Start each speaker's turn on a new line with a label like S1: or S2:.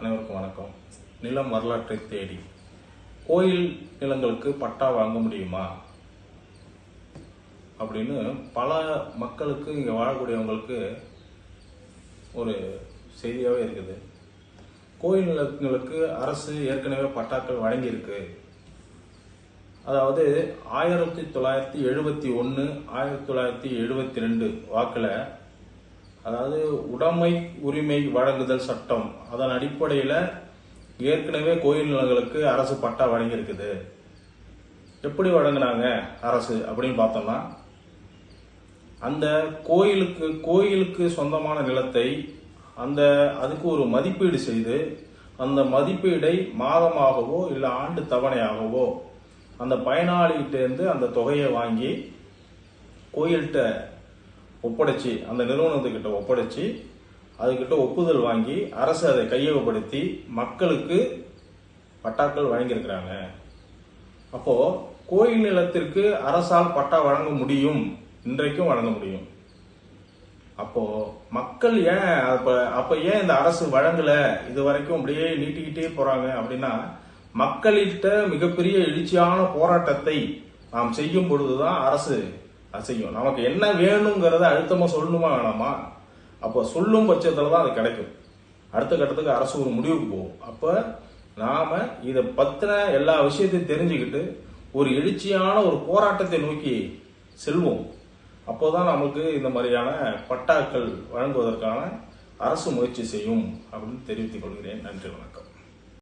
S1: அனைவருக்கும் வணக்கம். நிலம் வரலாற்றை தேடி. கோயில் நிலங்களுக்கு பட்டா வாங்க முடியுமா? அப்படின்னு பல மக்களுக்கு இங்கே வாழக்கூடியவங்களுக்கு ஒரு செய்தியாகவே இருக்குது. கோயில் நிலங்களுக்கு அரசு ஏற்கனவே பட்டாக்கள் வழங்கியிருக்கு. அதாவது ஆயிரத்தி தொள்ளாயிரத்தி எழுபத்தி ஒன்று ஆயிரத்தி தொள்ளாயிரத்தி எழுபத்தி ரெண்டு வாக்கில் அதாவது உடைமை உரிமை வழங்குதல் சட்டம். அதன் அடிப்படையில் ஏற்கனவே கோயில் நிலங்களுக்கு அரசு பட்டா வழங்கியிருக்குது. எப்படி வழங்கினாங்க அரசு அப்படின்னு பார்த்தோம்னா அந்த கோயிலுக்கு கோயிலுக்கு சொந்தமான நிலத்தை அந்த அதுக்கு ஒரு மதிப்பீடு செய்து அந்த மதிப்பீடை மாதமாகவோ இல்லை ஆண்டு தவணையாகவோ அந்த பயனாளிகிட்டேருந்து அந்த தொகையை வாங்கி கோயில்கிட்ட ஒப்படைச்சு அந்த நிறுவனத்துக்கிட்ட ஒப்படைச்சு அதுக்கிட்ட ஒப்புதல் வாங்கி அரசு அதை கையகப்படுத்தி மக்களுக்கு பட்டாக்கள் வழங்கியிருக்கிறாங்க. அப்போ கோயில் நிலத்திற்கு அரசால் பட்டா வழங்க முடியும். இன்றைக்கும் வழங்க முடியும். அப்போ மக்கள் ஏன் அப்ப அப்ப ஏன் இந்த அரசு வழங்கல? இது வரைக்கும் அப்படியே நீட்டிக்கிட்டே போறாங்க அப்படின்னா மக்கள்கிட்ட மிகப்பெரிய எழுச்சியான போராட்டத்தை நாம் செய்யும் பொழுதுதான் அரசு அசையும் நமக்கு என்ன வேணுங்கிறத அழுத்தமாக சொல்லணுமா வேணாமா? அப்போ சொல்லும் பட்சத்தில் தான் அது கிடைக்கும். அடுத்த கட்டத்துக்கு அரசு ஒரு முடிவுக்கு போகும். அப்போ நாம் இதை பற்றின எல்லா விஷயத்தையும் தெரிஞ்சுக்கிட்டு ஒரு எழுச்சியான ஒரு போராட்டத்தை நோக்கி செல்வோம். அப்போதான் நமக்கு இந்த மாதிரியான பட்டாக்கள் வழங்குவதற்கான அரசு முயற்சி செய்யும் அப்படின்னு தெரிவித்துக் கொள்கிறேன். நன்றி வணக்கம்.